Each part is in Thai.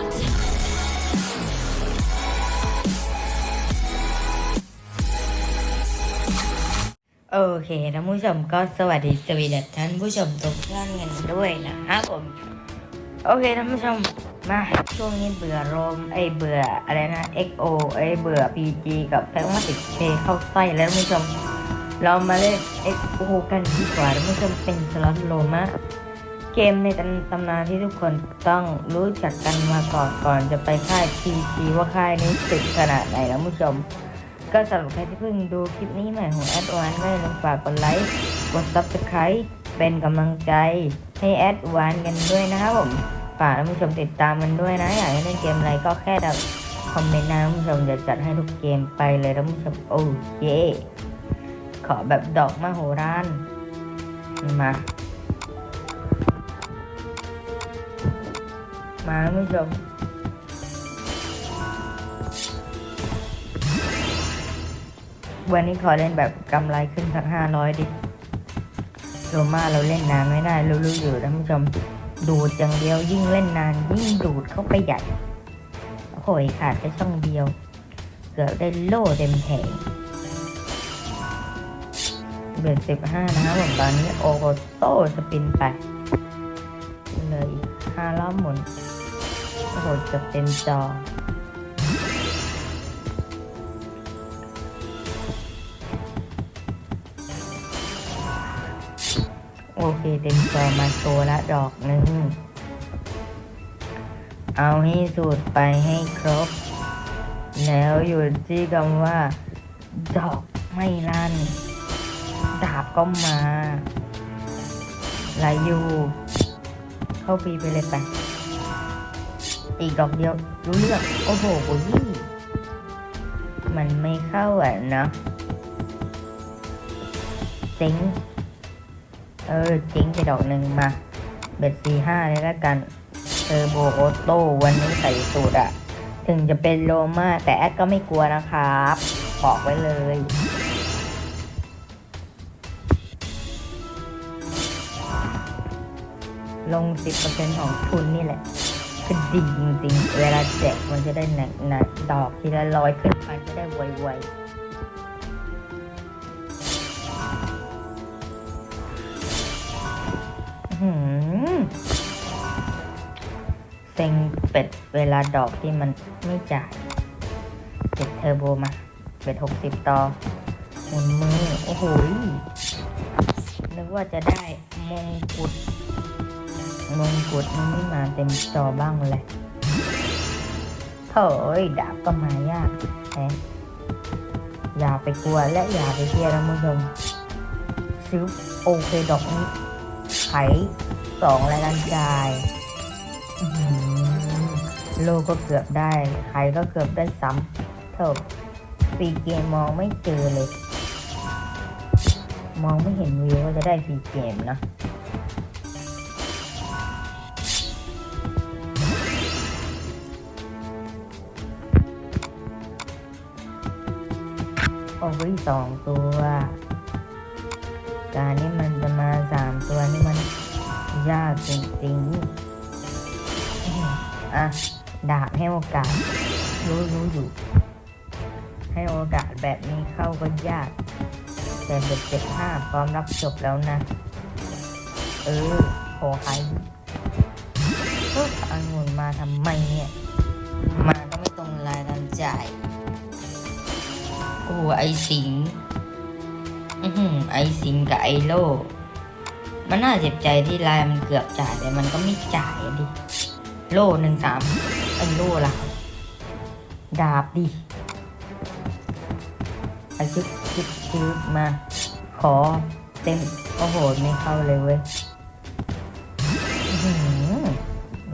โอเคท่านผู้ชมก็สวัสดีสวีดัท่านผู้ชมทุกท่านกันด้วยนะครับผม โอเคท่านผู้ชมมาช่วงนี้เบื่อโรมไอเบื่ออะไรนะ XO ไอเบื่อ PG กับแพงมาติดเพเข้าไส้แล้วท่านผู้ชม เรามาเล่น XO กันดีกว่าท่านผู้ชมเป็นสล็อตโรมะ เกมในตำนานที่ทุกคนต้องรู้จักกันมาก่อนก่อนจะไปค่าย PG ว่าค่ายนี้ตึกขนาดไหนแล้วผู้ชม ก็สำหรับใครที่เพิ่งดูคลิปนี้ใหม่ของแอดวานก็อย่าลืมฝากกดไลค์ กด subscribe เป็นกำลังใจให้แอดวานกันด้วยนะครับผม ฝากท่านผู้ชมติดตามมันด้วยนะ อยากให้เล่นเกมอะไรก็แค่ดับคอมเมนต์นะท่านผู้ชมจะจัดให้ทุกเกมไปเลยท่านผู้ชมโอ้เยขอแบบดอกมโหฬารมา มาท่านผู้ชมวันนี้ขอเล่นแบบกำไรขึ้นสักห้าร้อยดิโรมาเราเล่นนานไม่ได้รู้ๆอยู่ท่านผู้ชม ดูดอย่างเดียวยิ่งเล่นนานยิ่งดูดเข้าไปใหญ่โอ้โหขาดแค่ช่องเดียว เกือบได้โล่เต็มแผงเดือนสิบห้านะครับผมตอนนี้โอโกโต้สปินไปเลยอีการอบหมุน โอ้โหเกือบเต็มจอ โอเคเต็มจอมาโชว์ละดอกหนึ่ง เอาให้สุดไปให้ครบ แล้วอยู่ที่คำว่า ดอกไม่ลั่น ดาบก็มาลายอยู่ เข้าปีไปเลยไปอีกดอกเดียวรู้เรื่องโอ้โหโอ้ยมันไม่เข้าอะเนาะเจ๊งเออจริงไปดอกหนึ่งมา เบ็ดสี่ห้าเลยแล้วกันเทอร์โบโอโต้วันนี้ใส่สูตรอะถึงจะเป็นโลมาแต่แอดก็ไม่กลัวนะครับ บอกไว้เลย ลง 10%ของทุนนี่แหละคือดีจริงๆ เวลาแจกมันจะได้หนักหนักๆดอกทีละร้อยขึ้นไปจะได้ไวๆหืมเซ็งเป็ดเวลาดอกที่มันไม่จ่ายเจ็ดเทอร์โบมา เป็ดหกสิบต่อหมุนมือ โอ้โหนึกว่าจะได้มงกุฎ มงกุฎมันไม่มาเต็มจอบ้างเลยเฮ้ยดาบก็มายากแฮะอย่าไปกลัวและอย่าไปเชียร์นะคุณผู้ชมซื้อโอเคดอกนี้ไขสองรายการจ่ายโลก็เกือบได้ ไขก็เกือบได้ซ้ำเถอะฟีเกมมองไม่เจอเลย มองไม่เห็นวิวว่าจะได้ฟีเกมนะ โอ้ยสองตัว การนี้มันจะมาสามตัวนี่มันยากจริงๆอะ ดาบให้โอกาส รู้รู้อยู่ ให้โอกาสแบบนี้เข้าก็ยาก แต่เบ็ดเจ็ดห้าพร้อมรับจบแล้วนะ เออโหใครเฮ้ยอังุนมาทำไมเนี่ย มาก็ไม่ตรงรายการจ่าย ไอสิงอือหือไอซิงกับไอโล มันน่าเจ็บใจที่ลายมันเกือบจ่ายแต่มันก็ไม่จ่ายดิ โลหนึ่งสามไอโลล่ะ ดาบดิไอชึบชึบชึบมา ขอเต็มโอ้โห ไม่เข้าเลยเว้ย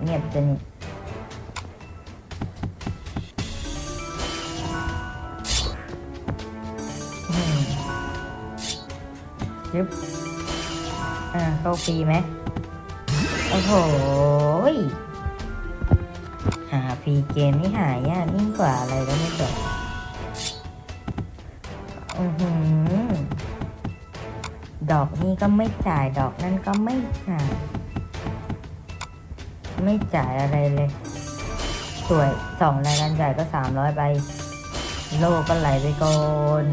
เงียบสนิท ยึบอ่าเข้าฟรีไหมโอ้โหหาฟรีเกมนี่หายากยิ่งกว่าอะไรแล้วไม่จบอือหือดอกนี้ก็ไม่จ่ายดอกนั้นก็ไม่จ่ายไม่จ่ายอะไรเลย สวยสองรายการจ่ายก็สามร้อยไป โลก็ไหลไปก่อน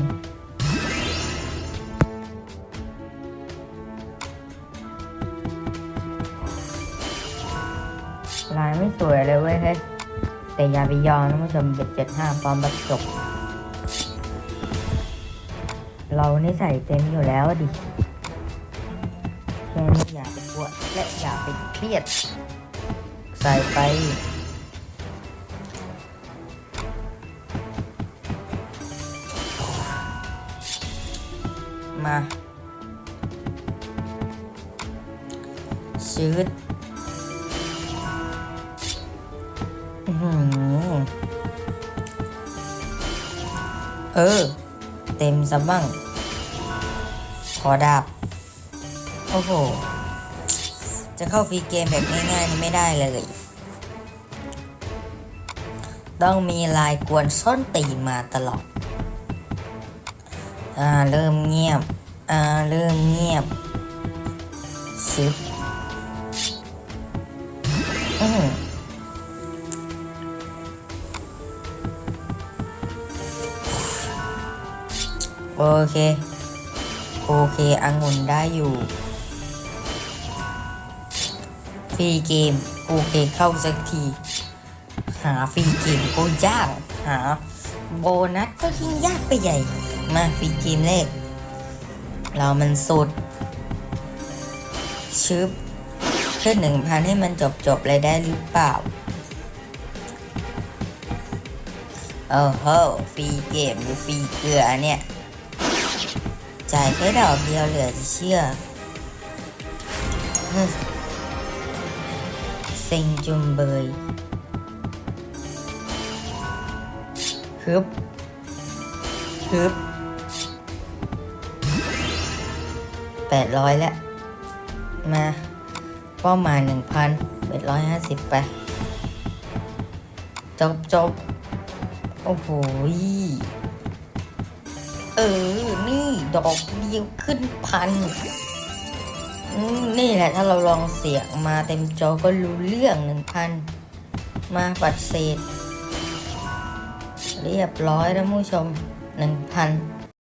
ลายไม่สวยเลยเว้ยเฮ้ยแต่อย่าไปยอมนะผู้ชมเบ็ดเจ็ดห้าปลอมบัตจบเรานี่ใส่เต็มอยู่แล้วดิแค่นี้อย่าไปกลัวและอย่าไปเครียด ใส่ไปมาชืด เออ เต็มซะบ้าง ขอดาบ โอ้โห จะเข้าฟรีเกมแบบง่ายๆนี่ไม่ได้เลย ต้องมีลายกวนส้นตีมาตลอด อ่า เริ่มเงียบ อ่า เริ่มเงียบซึบ เค โอเคองุ่นได้อยู่ฟรีเกม โอเคเข้าสักที หาฟรีเกมก็ยาก หา โบนัสก็ยิ่งยากไปใหญ่ มาฟรีเกมแรก เรามันสุด ชึบขึ้นหนึ่งพันให้มันจบจบๆเลยได้หรือเปล่าโอ้โหฟรีเกมหรือฟรีเกลือเนี่ย จ่ายแค่ดอกเดียวเหลือจะเชื่อเซ็งจุมเบยฮึบฮึบแปดร้อยแล้ว มาเป้าหมายหนึ่งพันแปดร้อยห้าสิบไป จบจบโอ้โห เออ นี่ดอกเดียวขึ้นพัน นี่แหละถ้าเราลองเสียงมาเต็มจอก็รู้เรื่องหนึ่งพัน มาปัดเศษ เรียบร้อยแล้วผู้ชมหนึ่งพัน